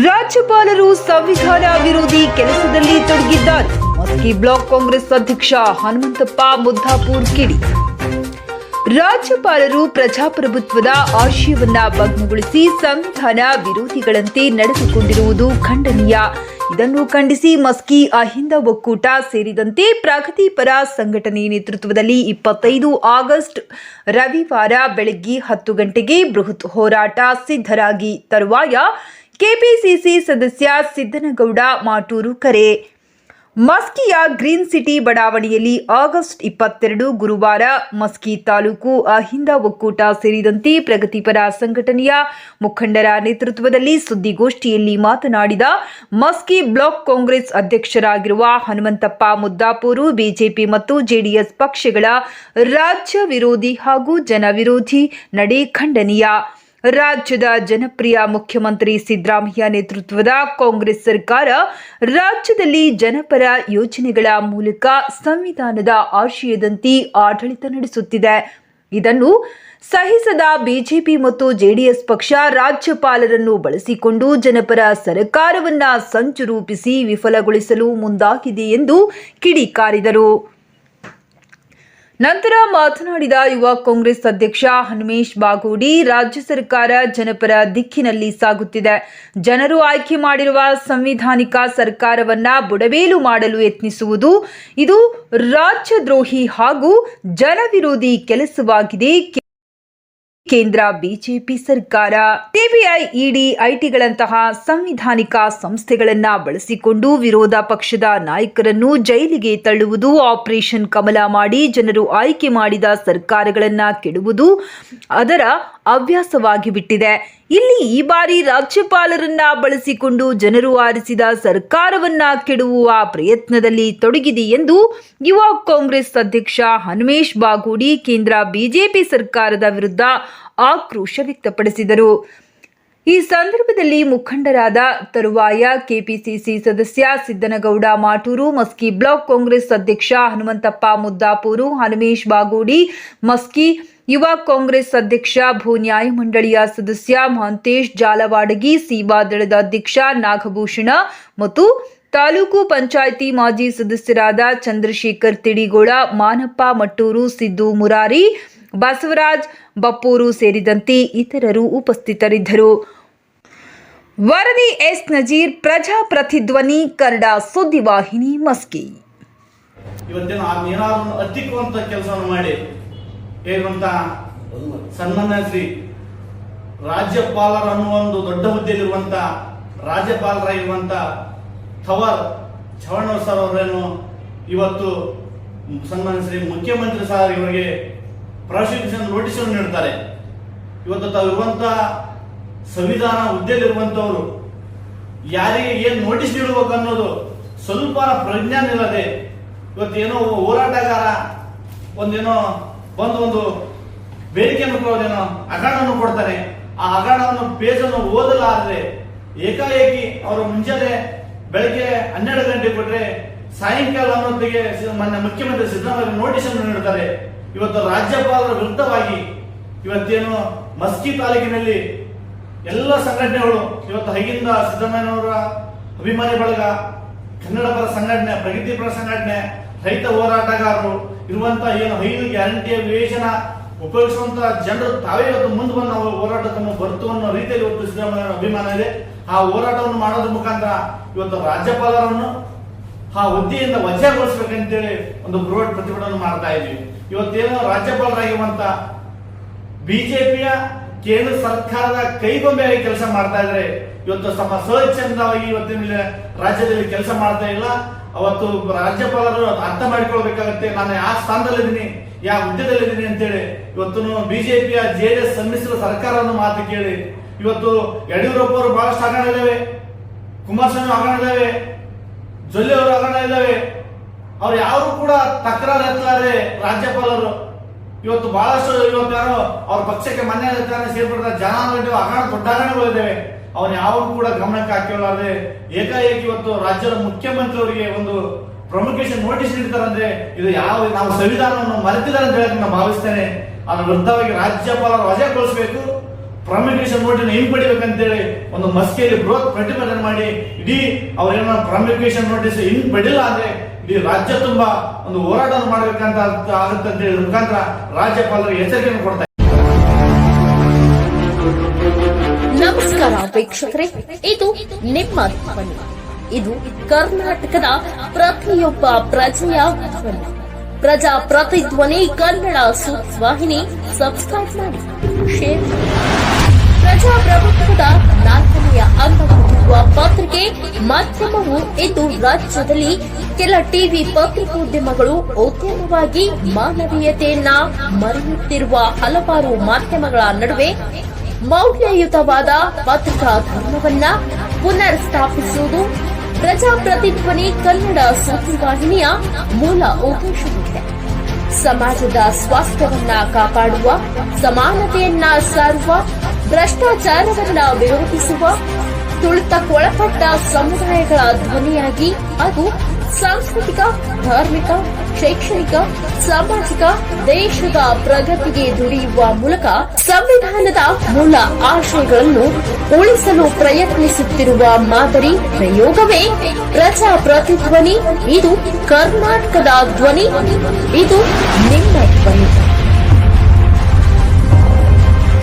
ರಾಜ್ಯಪಾಲರು ಸಂವಿಧಾನ ವಿರೋಧಿ ಕೆಲಸದಲ್ಲಿ ತೊಡಗಿದ್ದಾರೆ. ಮಸ್ಕಿ ಬ್ಲಾಕ್ ಕಾಂಗ್ರೆಸ್ ಅಧ್ಯಕ್ಷ ಹನುಮಂತಪ್ಪ ಮುದ್ದಾಪುರ್ ಕಿಡಿ. ರಾಜ್ಯಪಾಲರು ಪ್ರಜಾಪ್ರಭುತ್ವದ ಆಶಯವನ್ನ ಭಗ್ನಗೊಳಿಸಿ ಸಂವಿಧಾನ ವಿರೋಧಿಗಳಂತೆ ನಡೆದುಕೊಂಡಿರುವುದು ಖಂಡನೀಯ. ಇದನ್ನು ಖಂಡಿಸಿ ಮಸ್ಕಿ ಅಹಿಂದ ಒಕ್ಕೂಟ ಸೇರಿದಂತೆ ಪ್ರಗತಿಪರ ಸಂಘಟನೆ ನೇತೃತ್ವದಲ್ಲಿ ಇಪ್ಪತ್ತೈದು ಆಗಸ್ಟ್ ರವಿವಾರ ಬೆಳಗ್ಗೆ ಹತ್ತು ಗಂಟೆಗೆ ಬೃಹತ್ ಹೋರಾಟ ಸಿದ್ಧರಾಗಿ ತರುವಾಯ ಕೆಪಿಸಿಸಿ ಸದಸ್ಯ ಸಿದ್ದನಗೌಡ, ಮಾಟೂರು ಕರೆ. ಮಸ್ಕಿಯ ಗ್ರೀನ್ ಸಿಟಿ ಬಡಾವಣೆಯಲ್ಲಿ ಆಗಸ್ಟ್ ಇಪ್ಪತ್ತೆರಡು ಗುರುವಾರ ಮಸ್ಕಿ ತಾಲೂಕು ಅಹಿಂದ ಒಕ್ಕೂಟ ಸೇರಿದಂತೆ ಪ್ರಗತಿಪರ ಸಂಘಟನೆಯ ಮುಖಂಡರ ನೇತೃತ್ವದಲ್ಲಿ ಸುದ್ದಿಗೋಷ್ಠಿಯಲ್ಲಿ ಮಾತನಾಡಿದ ಮಸ್ಕಿ ಬ್ಲಾಕ್ ಕಾಂಗ್ರೆಸ್ ಅಧ್ಯಕ್ಷರಾಗಿರುವ ಹನುಮಂತಪ್ಪ ಮುದ್ದಾಪೂರು, ಬಿಜೆಪಿ ಮತ್ತು ಜೆಡಿಎಸ್ ಪಕ್ಷಗಳ ರಾಜ್ಯ ವಿರೋಧಿ ಹಾಗೂ ಜನವಿರೋಧಿ ನಡೆ ಖಂಡನೀಯ. ರಾಜ್ಯದ ಜನಪ್ರಿಯ ಮುಖ್ಯಮಂತ್ರಿ ಸಿದ್ದರಾಮಯ್ಯ ನೇತೃತ್ವದ ಕಾಂಗ್ರೆಸ್ ಸರ್ಕಾರ ರಾಜ್ಯದಲ್ಲಿ ಜನಪರ ಯೋಜನೆಗಳ ಮೂಲಕ ಸಂವಿಧಾನದ ಆಶಯದಂತೆ ಆಡಳಿತ ನಡೆಸುತ್ತಿದೆ. ಇದನ್ನು ಸಹಿಸದ ಬಿಜೆಪಿ ಮತ್ತು ಜೆಡಿಎಸ್ ಪಕ್ಷ ರಾಜ್ಯಪಾಲರನ್ನು ಬಳಸಿಕೊಂಡು ಜನಪರ ಸರ್ಕಾರವನ್ನ ಸಂಚು ರೂಪಿಸಿ ವಿಫಲಗೊಳಿಸಲು ಮುಂದಾಗಿದೆ ಎಂದು ಕಿಡಿಕಾರಿದರು. ನಂತರ ಮಾತನಾಡಿದ ಯುವ ಕಾಂಗ್ರೆಸ್ ಅಧ್ಯಕ್ಷ ಹನುಮೇಶ್ ಬಾಗೋಡಿ, ರಾಜ್ಯ ಸರ್ಕಾರ ಜನಪರ ದಿಕ್ಕಿನಲ್ಲಿ ಸಾಗುತ್ತಿದೆ. ಜನರು ಆಯ್ಕೆ ಮಾಡಿರುವ ಸಂವಿಧಾನಿಕ ಸರ್ಕಾರವನ್ನ ಬುಡಬೇಲು ಮಾಡಲು ಯತ್ನಿಸುವುದು ಇದು ರಾಜ್ಯದ್ರೋಹಿ ಹಾಗೂ ಜನವಿರೋಧಿ ಕೆಲಸವಾಗಿದೆ. ಕೇಂದ್ರ ಬಿಜೆಪಿ ಸರ್ಕಾರ ಸಿಬಿಐ ಇಡಿ, ಐಟಿಗಳಂತಹ ಸಂವಿಧಾನಿಕ ಸಂಸ್ಥೆಗಳನ್ನ ಬಳಸಿಕೊಂಡು ವಿರೋಧ ಪಕ್ಷದ ನಾಯಕರನ್ನು ಜೈಲಿಗೆ ತಳ್ಳುವುದು, ಆಪರೇಷನ್ ಕಮಲ ಮಾಡಿ ಜನರು ಆಯ್ಕೆ ಮಾಡಿದ ಸರ್ಕಾರಗಳನ್ನ ಕೆಡುವುದು ಅದರ ಹವ್ಯಾಸವಾಗಿ ಬಿಟ್ಟಿದೆ. ಇಲ್ಲಿ ಈ ಬಾರಿ ರಾಜ್ಯಪಾಲರನ್ನ ಬಳಸಿಕೊಂಡು ಜನರು ಆರಿಸಿದ ಸರ್ಕಾರವನ್ನ ಕೆಡುವ ಪ್ರಯತ್ನದಲ್ಲಿ ತೊಡಗಿದೆ ಎಂದು ಯುವ ಕಾಂಗ್ರೆಸ್ ಅಧ್ಯಕ್ಷ ಹನುಮೇಶ್ ಬಾಗೋಡಿ ಕೇಂದ್ರ ಬಿಜೆಪಿ ಸರ್ಕಾರದ ವಿರುದ್ಧ ಆಕ್ರೋಶ ವ್ಯಕ್ತಪಡಿಸಿದರು. ಈ ಸಂದರ್ಭದಲ್ಲಿ ಮುಖಂಡರಾದ ತರುವಾಯ ಕೆಪಿಸಿಸಿ ಸದಸ್ಯ ಸಿದ್ದನಗೌಡ ಮಾಟೂರು, ಮಸ್ಕಿ ಬ್ಲಾಕ್ ಕಾಂಗ್ರೆಸ್ ಅಧ್ಯಕ್ಷ ಹನುಮಂತಪ್ಪ ಮುದ್ದಾಪೂರು, ಹನುಮೇಶ್ ಬಾಗೋಡಿ, ಮಸ್ಕಿ ಯುವ ಕಾಂಗ್ರೆಸ್ ಅಧ್ಯಕ್ಷ ಭೂ ನ್ಯಾಯಮಂಡಳಿಯ ಸದಸ್ಯ ಮಹಂತೇಶ್ ಜಾಲವಾಡಗಿ ಸೀಬಾ ದಳದ ಅಧ್ಯಕ್ಷ ನಾಗಭೂಷಣ ಮತ್ತು ತಾಲೂಕು ಪಂಚಾಯಿತಿ ಮಾಜಿ ಸದಸ್ಯರಾದ ಚಂದ್ರಶೇಖರ್ ತಿಡಿಗೋಳ, ಮಾನಪ್ಪ ಮಟ್ಟೂರು, ಸಿದ್ದು ಮುರಾರಿ ಬಸವರಾಜ್, ಬಪ್ಪೂರು ಸೇರಿದಂತೆ ಇತರರು ಉಪಸ್ಥಿತರಿದ್ದರು. ವರದಿ ಎಸ್. ನಜೀರ್ ಪ್ರಜಾಪ್ರತಿಧ್ವನಿ ಕನ್ನಡ ಸುದ್ದಿವಾಹಿನಿ ಮಸ್ಕಿ. ಇವತ್ತೇನು ಏನಾದ್ರು ಹತ್ತಿಕ್ಕುವಂತ ಕೆಲಸವನ್ನು ಮಾಡಿ ಹೇಳುವಂತ ಸನ್ಮಾನ್ಯ ಶ್ರೀ ರಾಜ್ಯಪಾಲರ ಅನ್ನುವ ಒಂದು ದೊಡ್ಡ ಹುದ್ದೆಯಲ್ಲಿರುವಂತ ರಾಜ್ಯಪಾಲರಾಗಿರುವಂತ ಥವರ್ ಚವಣ್ಣವ್ರ ಸರ್ ಅವರೇನು ಇವತ್ತು ಸನ್ಮಾನ್ಯ ಶ್ರೀ ಮುಖ್ಯಮಂತ್ರಿ ಸರ್ ಇವರಿಗೆ ಪ್ರಾಸಿಕ್ಯೂಷನ್ ನೋಟಿಸ್ ಅನ್ನು ನೀಡ್ತಾರೆ. ಇವತ್ತು ತಾವಿರುವಂತಹ ಸಂವಿಧಾನ ಹುದ್ದೆಯಲ್ಲಿರುವಂತವರು, ಯಾರಿಗೆ ಏನ್ ನೋಟಿಸ್ ನೀಡಬೇಕು ಅನ್ನೋದು ಸ್ವಲ್ಪ ಪ್ರಜ್ಞಾನ ಇಲ್ಲದೆ ಇವತ್ತೇನೋ ಹೋರಾಟಗಾರ ಒಂದೇನೋ ಬಂದು ಒಂದು ಬೇಡಿಕೆಯನ್ನು ಕೊಡೋದೇನೋ ಹಗರಣವನ್ನು ಕೊಡ್ತಾರೆ. ಆ ಹಗರಣವನ್ನು ಪೇಜನ್ನು ಓದಲಾರದೆ ಏಕಾಏಕಿ ಅವರು ಮುಂಜಾನೆ ಬೆಳಗ್ಗೆ ಹನ್ನೆರಡು ಗಂಟೆ ಕೊಟ್ರೆ ಸಾಯಂಕಾಲ ಮಾನ್ಯ ಮುಖ್ಯಮಂತ್ರಿ ಸಿದ್ದರಾಮಯ್ಯ ನೋಟಿಸ್ ಅನ್ನು ನೀಡುತ್ತಾರೆ ಇವತ್ತು ರಾಜ್ಯಪಾಲರ ವಿರುದ್ಧವಾಗಿ ಇವತ್ತೇನು ಮಸ್ಕಿ ತಾಲೂಕಿನಲ್ಲಿ ಎಲ್ಲ ಸಂಘಟನೆಗಳು ಇವತ್ತು ಹೈಗಿಂದ ಸಿದ್ದರಾಮಯ್ಯನವರ ಅಭಿಮಾನಿ ಬಳಗ, ಕನ್ನಡ ಪರ ಸಂಘಟನೆ ಪ್ರಗತಿಪರ ಸಂಘಟನೆ, ರೈತ ಹೋರಾಟಗಾರರು ಇರುವಂತಹ ಏನು ಐದು ಗ್ಯಾರಂಟಿಯ ವಿವೇಚನ ಉಪಯೋಗಿಸುವಂತ ಜನರು ತಾವೇ ಇವತ್ತು ಮುಂದೆ ಬಂದು ನಾವು ಹೋರಾಟವನ್ನು ಬರ್ತು ಅನ್ನೋ ರೀತಿಯಲ್ಲಿ ಇವತ್ತು ಸಿದ್ದರಾಮಯ್ಯ ಅಭಿಮಾನ ಇದೆ. ಆ ಹೋರಾಟವನ್ನು ಮಾಡೋದ್ರ ಮುಖಾಂತರ ಇವತ್ತು ರಾಜ್ಯಪಾಲರನ್ನು ಆ ಹುದ್ದೆಯಿಂದ ವಜಾಗೊಳಿಸ್ಬೇಕಂತೇಳಿ ಒಂದು ಬೃಹತ್ ಪ್ರತಿಭಟನೆ ಮಾಡ್ತಾ ಇದ್ವಿ. ಇವತ್ತೇನೋ ರಾಜ್ಯಪಾಲರಾಗಿರುವಂತ ಬಿಜೆಪಿಯ ಕೇಂದ್ರ ಸರ್ಕಾರದ ಕೈಗೊಂಬೆಯಾಗಿ ಕೆಲಸ ಮಾಡ್ತಾ ಇದ್ರೆ ಇವತ್ತು ತಮ್ಮ ಸ್ವಚ್ಛಂದವಾಗಿ ಇವತ್ತಿನ ರಾಜ್ಯದಲ್ಲಿ ಕೆಲಸ ಮಾಡ್ತಾ ಇಲ್ಲ. ಅವತ್ತು ರಾಜ್ಯಪಾಲರು ಅರ್ಥ ಮಾಡಿಕೊಳ್ಬೇಕಾಗತ್ತೆ. ನಾನು ಯಾವ ಸ್ಥಾನದಲ್ಲಿದ್ದೀನಿ, ಯಾವ ಹುದ್ದೆದಲ್ಲಿದ್ದೀನಿ ಅಂತೇಳಿ ಇವತ್ತು ಬಿಜೆಪಿಯ ಜೆಡಿಎಸ್ ಸಮ್ಮಿಶ್ರ ಸರ್ಕಾರವನ್ನು ಮಾತು ಕೇಳಿ. ಇವತ್ತು ಯಡಿಯೂರಪ್ಪ ಅವರು ಬಹಳಷ್ಟು ಹಗರಣ ಇದ್ದಾವೆ. ಕುಮಾರಸ್ವಾಮಿ ಹಗರಣ ಇದ್ದಾವೆ. ಜೊಲ್ಲೆ ಅವರು ಹಗರಣ ಇದ್ದಾವೆ. ಅವ್ರು ಯಾರು ಕೂಡ ತಕರಾರು ಎತ್ತಲಾರೆ ರಾಜ್ಯಪಾಲರು. ಇವತ್ತು ಬಹಳಷ್ಟು ಇವತ್ತು ಯಾರು ಅವ್ರ ಪಕ್ಷಕ್ಕೆ ಮನೆ ಸೇರ್ಪಡ್ತ ಜನ ಅನ್ನೋ ಹಗರಣ ದೊಡ್ಡ ಹಗರಣಗಳಿದ್ದಾವೆ ಅವನು ಯಾವ ಕೂಡ ಗಮನಕ್ಕೆ ಹಾಕಿಕೊಳ್ಳಾರದೆ ಏಕಾಏಕಿ ಇವತ್ತು ರಾಜ್ಯದ ಮುಖ್ಯಮಂತ್ರಿ ಅವರಿಗೆ ಒಂದು ಪ್ರಮುಖೇಶನ್ ನೋಟಿಸ್ ನೀಡ್ತಾರೆ ಅಂದ್ರೆ ಇದು ಯಾವ ನಾವು ಸಂವಿಧಾನವನ್ನು ಮರೆತಿದ್ದಾರೆ ಅಂತ ಹೇಳಕ್ ನಾನು ಭಾವಿಸ್ತೇನೆ. ಅದ್ರ ವಿರುದ್ಧವಾಗಿ ರಾಜ್ಯಪಾಲರು ವಜಾಗೊಳಿಸಬೇಕು. ಪ್ರಾಮಿಕೇಶನ್ ನೋಟಿನ ಹಿಂಪಡಿಬೇಕಂತೇಳಿ ಒಂದು ಮಸ್ಕೆಯಲ್ಲಿ ಬೃಹತ್ ಪ್ರತಿಭಟನೆ ಮಾಡಿ ಇಡೀ ಅವ್ರೇನೋ ಪ್ರಾಮಿಕೇಶನ್ ನೋಟಿಸ್ ಹಿಂಪಡಿಲ್ಲ ಅಂದ್ರೆ ಇಡೀ ರಾಜ್ಯ ತುಂಬಾ ಒಂದು ಹೋರಾಟ ಮಾಡಬೇಕಂತ ಆಗುತ್ತೆ ಅಂತ ಹೇಳಿ ಮುಖಾಂತರ ರಾಜ್ಯಪಾಲರಿಗೆ ಎಚ್ಚರಿಕೆಯನ್ನು ಕೊಡ್ತಾರೆ ನಮಸ್ಕಾರ ವೀಕ್ಷಕರೇ. ಇದು ನಿಮ್ಮ ಧ್ವನಿ. ಇದು ಕರ್ನಾಟಕದ ಪ್ರತಿಯೊಬ್ಬ ಪ್ರಜೆಯ ಧ್ವನಿ. ಪ್ರಜಾ ಪ್ರತಿಧ್ವನಿ ಕನ್ನಡ ಸುದ್ವಾಹಿನಿ ಸಬ್ಸ್ಕ್ರೈಬ್ ಮಾಡಿ. ಶೇರ್ ಮಾಡಿ. ಪ್ರಜಾಪ್ರಭುತ್ವದ ನಾಲ್ಕನೆಯ ಅಂಗವಾಗಿರುವ ಪತ್ರಿಕೆ ಮಾಧ್ಯಮವು ಇಂದು ರಾಜ್ಯದಲ್ಲಿ ಕೆಲ ಟಿವಿ ಪತ್ರಿಕೋದ್ಯಮಗಳು ಉದ್ಯಮವಾಗಿ ಮಾನವೀಯತೆಯನ್ನ ಮರೆಯುತ್ತಿರುವ ಹಲವಾರು ಮಾಧ್ಯಮಗಳ ನಡುವೆ ಮೌಲ್ಯಯುತವಾದ ಪತ್ರಿಕಾ ಧರ್ಮವನ್ನ ಪುನರ್ ಸ್ಥಾಪಿಸುವುದು ಪ್ರಜಾಪ್ರತಿಧ್ವನಿ ಕನ್ನಡ ಸುದ್ದಿವಾಹಿನಿಯ ಮೂಲ ಉದ್ದೇಶವಿದೆ ಸಮಾಜದ ಸ್ವಾಸ್ಥ್ಯವನ್ನ ಕಾಪಾಡುವ, ಸಮಾನತೆಯನ್ನ ಸಾರುವ ಭ್ರಷ್ಟಾಚಾರವನ್ನ ವಿರೋಧಿಸುವ ತುಳಿತಕ್ಕೊಳಪಟ್ಟ ಸಮುದಾಯಗಳ ಧ್ವನಿಯಾಗಿ ಹಾಗೂ ಸಾಂಸ್ಕೃತಿಕ, ಧಾರ್ಮಿಕ, ಶೈಕ್ಷಣಿಕ, ಸಾಮಾಜಿಕ ದೇಶದ ಪ್ರಗತಿಗೆ ದುಡಿಯುವ ಮೂಲಕ ಸಂವಿಧಾನದ ಮೂಲ ಆಶಯಗಳನ್ನು ಉಳಿಸಲು ಪ್ರಯತ್ನಿಸುತ್ತಿರುವ ಮಾದರಿ ಪ್ರಯೋಗವೇ ಪ್ರಜಾಪ್ರತಿಧ್ವನಿ ಇದು ಕರ್ನಾಟಕದ ಧ್ವನಿ. ಇದು ನಿಮ್ಮ ಧ್ವನಿ.